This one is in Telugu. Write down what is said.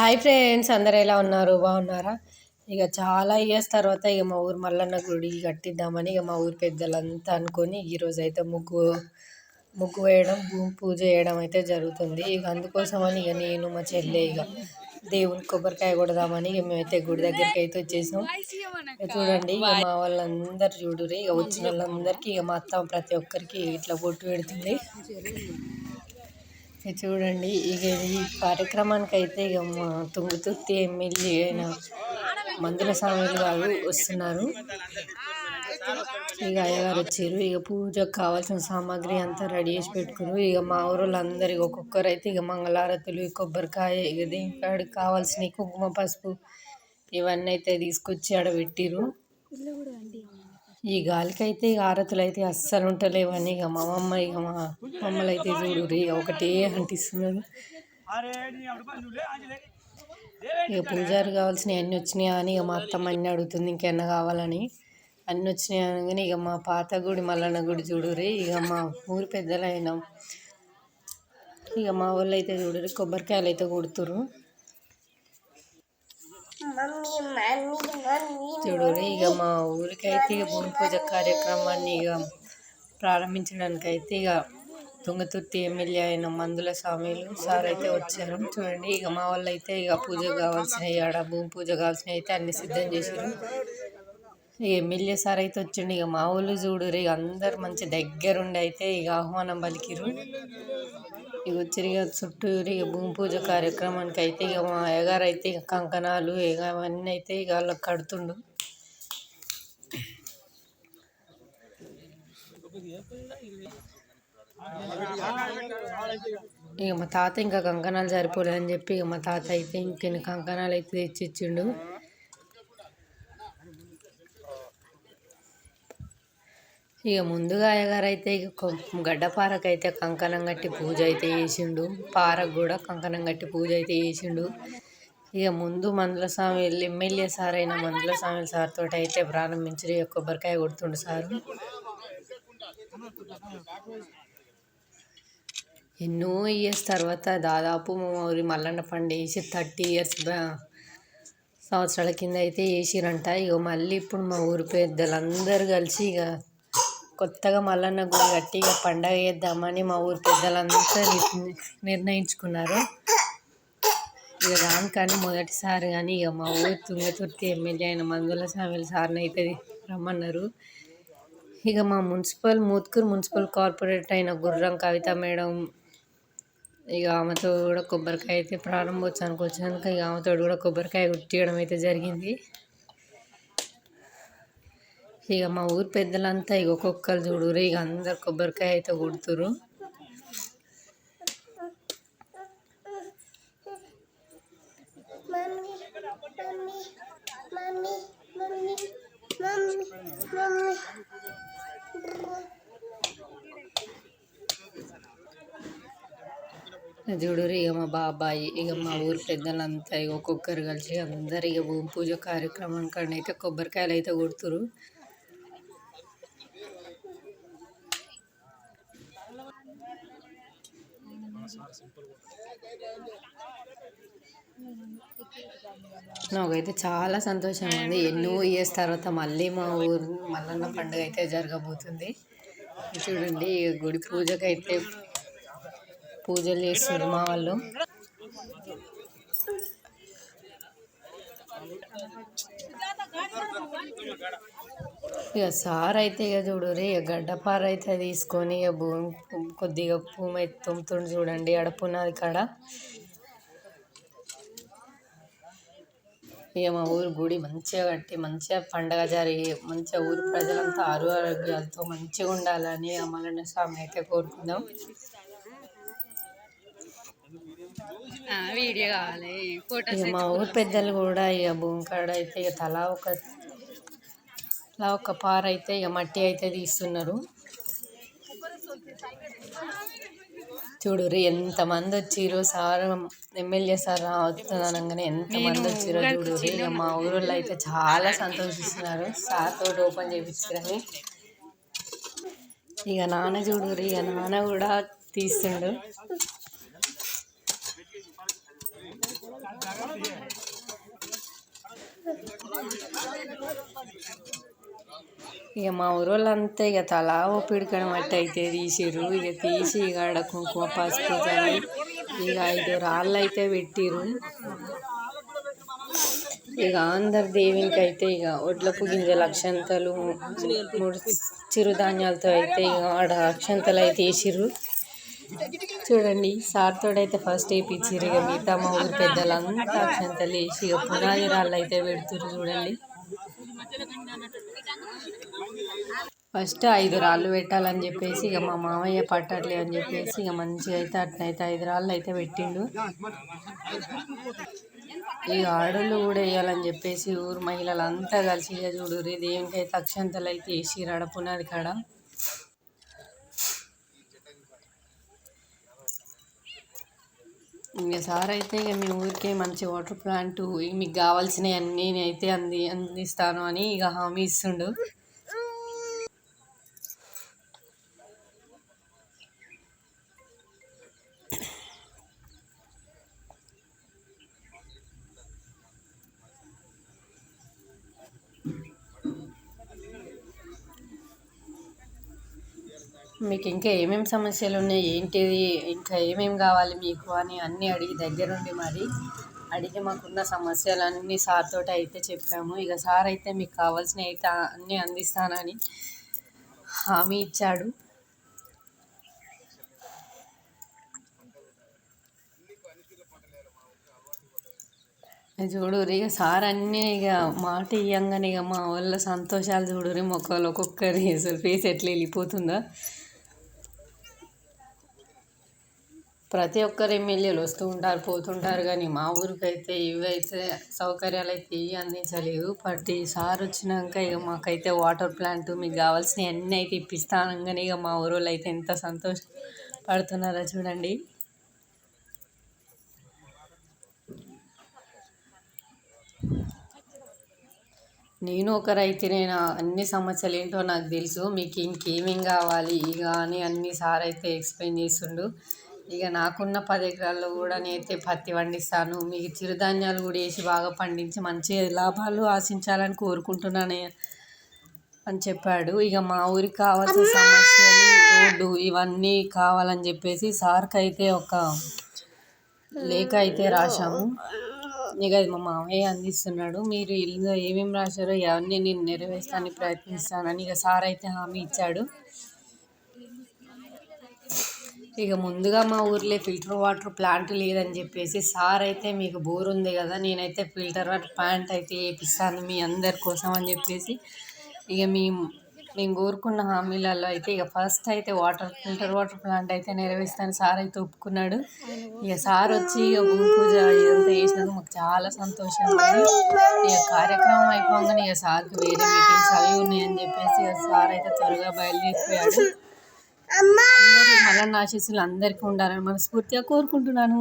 హాయ్ ఫ్రెండ్స్ అందరు ఎలా ఉన్నారు? బాగున్నారా? ఇక చాలా ఇయర్స్ తర్వాత ఇక మా ఊరు మల్లన్న గుడి కట్టిద్దామని ఇక మా ఊరు పెద్దలంతా అనుకొని ఈరోజు అయితే ముగ్గు ముగ్గు వేయడం భూమి పూజ చేయడం అయితే జరుగుతుంది. ఇక అందుకోసమని ఇక నేను మా చెల్లె ఇక దేవుని కొబ్బరికాయ కొడదామని ఇక మేమైతే గుడి దగ్గరికి అయితే వచ్చేసాం చూడండి ఇక మా వాళ్ళందరూ చూడురి ఇక వచ్చిన వాళ్ళందరికీ ఇక మా అత్త ప్రతి ఒక్కరికి ఇట్లా బొట్టు పెడుతుంది. చూడండి ఇక ఈ కార్యక్రమానికి అయితే ఇక మా తుంగుతుర్తి ఎమ్మెల్యే అయిన మందుల స్వామిలు గారు వస్తున్నారు. ఇక అయ్యగారు వచ్చారు. ఇక పూజకు కావాల్సిన సామాగ్రి అంతా రెడీ చేసి పెట్టుకున్నారు. ఇక మా ఊరోళ్ళందరూ ఒక్కొక్కరు అయితే ఇక మంగళారతులు కొబ్బరికాయ ఇక దీనికి కావాల్సిన కుంకుమ పసుపు ఇవన్నీ అయితే తీసుకొచ్చి ఆడ పెట్టిరు ఈ గాలికైతే ఇక ఆరతులు అయితే అస్సలు ఉంటలేవని ఇక మా అమ్మమ్మ ఇక మా మమ్మల్ని అయితే చూడు ఇక ఒకటే అంటిస్తున్నారు. ఇక పూజారు కావాల్సినవి అన్నీ వచ్చినాయా అని ఇక మా అత్తమ్మ అన్నీ అడుగుతుంది ఇంకెన్న కావాలని. అన్నీ వచ్చినాయి అనగానే ఇక మా పాత గుడి మల్లన్న గుడి చూడురి ఇక మా ఊరి పెద్దలైన. ఇక మా వాళ్ళు అయితే చూడరు కొబ్బరికాయలు అయితే కొడుతురు చూడండి ఇక మా ఊరికైతే ఇక భూమి పూజ కార్యక్రమాన్ని ఇక ప్రారంభించడానికి అయితే ఇక తుంగతుర్తి ఎమ్మెల్యే అయిన మందుల స్వామిలు సార్ అయితే వచ్చారు. చూడండి ఇక మా వాళ్ళు అయితే ఇక పూజ కావాల్సినవి ఆడ భూమి పూజ కావాల్సినవి అయితే అన్ని సిద్ధం చేశారు ఎమ్మెల్యే సార్ అయితే వచ్చిండు. ఇక మా ఊళ్ళు చూడురు ఇక అందరు మంచి దగ్గరుండి అయితే ఇక ఆహ్వానం పలికిరు ఇక వచ్చిరు. ఇక చుట్టూరు ఇక భూమి పూజ కార్యక్రమానికి అయితే ఇక మా అయ్యగారు అయితే ఇక కంకణాలు ఇక అవన్నీ అయితే ఇక వాళ్ళకి కడుతుండు. ఇక మా తాత ఇంకా కంకణాలు సరిపోలేదని చెప్పి ఇక మా తాత అయితే ఇంకెన్ని కంకణాలు అయితే తెచ్చి ఇక ముందుగా అయ్యగారు అయితే ఇక గడ్డపారకు అయితే కంకణం కట్టి పూజ అయితే చేసిండు. పారకు కూడా కంకణం కట్టి పూజ అయితే చేసిండు. ఇక ముందు మందుల స్వామి ఎమ్మెల్యే సార్ అయిన మందుల స్వామి సార్ తోటి అయితే ప్రారంభించి కొబ్బరికాయ కొడుతుండు సారు. ఎన్నో ఇయర్స్ తర్వాత దాదాపు మా ఊరి మల్లన్న పండుగ వేసి థర్టీ ఇయర్స్ సంవత్సరాల కింద అయితే వేసిరంట. ఇక మళ్ళీ ఇప్పుడు మా ఊరి పెద్దలందరూ కలిసి ఇక కొత్తగా మల్లన్న గుడి కట్టి ఇక పండగ చేద్దామని మా ఊరి పెద్దలంతా నిర్ణయించుకున్నారు. ఇక రాను కానీ మొదటిసారి కానీ ఇక మా ఊరి తుంగతుర్తి ఎమ్మెల్యే అయిన మందుల స్వామి సార్ని అయితే రమ్మన్నారు. ఇక మా మున్సిపల్ మూత్కూరు మున్సిపల్ కార్పొరేటర్ అయిన గుర్రం కవిత మేడం ఇక ఆమెతో కూడా కొబ్బరికాయ అయితే ప్రారంభోత్సవానికి వచ్చినాక ఇక ఆమెతో కూడా కొబ్బరికాయ కొట్టియడం అయితే జరిగింది. ఇక మా ఊరి పెద్దలంతా ఇక ఒక్కొక్కరు చూడురు ఇక అందరు కొబ్బరికాయ అయితే కొడుతురు చూడురు ఇక మా బాబాయ్ ఇక మా ఊరి పెద్దలంతా ఇక ఒక్కొక్కరు కలిసి అందరు ఇక భూమి పూజ కార్యక్రమానికి అయితే కొబ్బరికాయలు అయితే కొడుతురు నాకైతే చాలా సంతోషంగా ఉంది ఎన్నో ఇయర్స్ తర్వాత మళ్ళీ మా ఊరు మల్లన్న పండుగ అయితే జరగబోతుంది. చూడండి గుడి పూజకి అయితే పూజలు చేస్తారు మా వాళ్ళు. ఇక సార్ అయితే ఇక చూడురి ఇక గడ్డపార అయితే తీసుకొని ఇక భూమి కొద్దిగా భూమి అయితే తుమ్ముతుండు చూడండి ఆడ పునాది కాడ. ఇక మా ఊరు గుడి మంచిగా కట్టి మంచిగా పండగ జరిగి మంచిగా ఊరు ప్రజలంతా ఆరు ఆరోగ్యాలతో మంచిగా ఉండాలని ఆ మల్లన్న స్వామి అయితే కోరుకుందాం. మా ఊరు పెద్దలు కూడా ఇక భూమి కాడ అయితే ఇక తలా ఒక తలా ఒక పార అయితే ఇక మట్టి అయితే తీస్తున్నారు. చూడురు ఎంతమంది వచ్చిర్రు సార్ ఎమ్మెల్యే సార్ అనగానే ఎంతమంది వచ్చిరో చూడురు ఇక మా ఊరిలో అయితే చాలా సంతోషిస్తున్నారు. సార్ తోటి ఓపెన్ చేయించారని ఇక నాన్న చూడురు ఇక నాన్న కూడా తీస్తుండు. ఇక మా ఊరోళ్ళంతా ఇక తలా ఓ పిడికడం మట్టి అయితే తీసిరు ఇక తీసి ఇక ఆడ కుంకుమ పసుపు ఇక ఐదు రాళ్ళు అయితే పెట్టిరు ఇక ఆంధ్ర దేవునికి అయితే ఇక ఒడ్లకు గింజలు అక్షంతలు మూడు చిరుధాన్యాలతో అయితే ఇక ఆడ అక్షంతలు అయితే వేసిర్రు. చూడండి సార్ తోడైతే ఫస్ట్ వేయించారు ఇక మిగతా మా ఊరు పెద్దలంతా అక్షంతలు వేసి ఇక పునాది రాళ్ళు అయితే పెడుతురు చూడండి. ఫస్ట్ ఐదు రాళ్ళు పెట్టాలని చెప్పేసి ఇక మా మామయ్య పట్టట్లే అని చెప్పేసి ఇక మంచిగా అయితే అట్నైతే ఐదు రాళ్ళు అయితే పెట్టిండు. ఈ ఆడోళ్ళు కూడా వేయాలని చెప్పేసి ఊరు మహిళలు అంతా కలిసి ఇక చూడుర్రి దేనికైతే అక్షంతలు అయితే వేసి ఆడ కాడ. ఇంకా సార్ అయితే ఇక మీ ఊరికే మంచి వాటర్ ప్లాంట్ మీకు కావాల్సినవి అన్నీ నేనైతే అంది అందిస్తాను అని ఇక హామీ ఇస్తుండు. మీకు ఇంకా ఏమేమి సమస్యలు ఉన్నాయి ఏంటిది ఇంకా ఏమేమి కావాలి మీకు అని అన్నీ అడిగి దగ్గరుండి మరి అడిగి మాకున్న సమస్యలన్నీ సార్ అయితే చెప్పాము. ఇక సార్ అయితే మీకు కావాల్సినవి అయితే అన్నీ అందిస్తానని హామీ ఇచ్చాడు. చూడుర్రి ఇక సార్ అన్నీ ఇక మాట ఇయ్యంగానే ఇక మా వాళ్ళ సంతోషాలు చూడుర్రి మొక్కలు ఒక్కొక్కరి అసలు ఫేస్ ఎట్లా వెళ్ళిపోతుందో. ప్రతి ఒక్కరు ఎమ్మెల్యేలు వస్తూ ఉంటారు పోతుంటారు కానీ మా ఊరికైతే ఇవైతే సౌకర్యాలు అయితే ఇవి అందించలేదు. బట్ ఈ సార్ వచ్చినాక ఇక మాకైతే వాటర్ ప్లాంట్ మీకు కావాల్సినవి అన్నీ అయితే ఇప్పిస్తానంగానే ఇక మా ఊరు అయితే ఎంత సంతోషపడుతున్నారో చూడండి. నేను ఒక రైతునే అన్ని సమస్యలు ఏంటో నాకు తెలుసు మీకు ఇంకేమేం కావాలి ఇక అని అన్ని సార్ అయితే ఎక్స్ప్లెయిన్ చేస్తుండు. ఇక నాకున్న పది ఎకరాల్లో కూడా నేనైతే పత్తి పండిస్తాను. మీకు చిరుధాన్యాలు కూడా వేసి బాగా పండించి మంచి లాభాలు ఆశించాలని కోరుకుంటున్నాను అని చెప్పాడు. ఇక మా ఊరికి కావాల్సిన సమస్యలు రోడ్డు ఇవన్నీ కావాలని చెప్పేసి సార్కి అయితే ఒక లేఖ అయితే రాశాము. ఇక అది మా మామయ్య అందిస్తున్నాడు. మీరు ఇందులో ఏమేమి రాశారో అవన్నీ నేను నెరవేర్చడానికి ప్రయత్నిస్తానని ఇక సార్ అయితే హామీ ఇచ్చాడు. ఇక ముందుగా మా ఊర్లో ఫిల్టర్ వాటర్ ప్లాంట్ లేదని చెప్పేసి సార్ అయితే మీకు బోర్ ఉంది కదా నేనైతే ఫిల్టర్ వాటర్ ప్లాంట్ అయితే వేపిస్తాను మీ అందరి కోసం అని చెప్పేసి ఇక మేము మేము కోరుకున్న హామీలలో అయితే ఇక ఫస్ట్ అయితే వాటర్ ఫిల్టర్ వాటర్ ప్లాంట్ అయితే నెరవేరుస్తాను సార్ అయితే ఒప్పుకున్నాడు. ఇక సార్ వచ్చి ఇక భూమి పూజ ఇదంతా చేసినందుకు మాకు చాలా సంతోషం ఉంది ఇక కార్యక్రమం అయిపోగానే ఇక సార్కి వేరే మీటింగ్స్ అవి ఉన్నాయని చెప్పేసి ఇక సార్ అయితే త్వరగా బయలుదేరిపోయాడు. అందరి నా ఆశీస్సులు అందరికీ ఉండాలని మనస్ఫూర్తిగా కోరుకుంటున్నాను.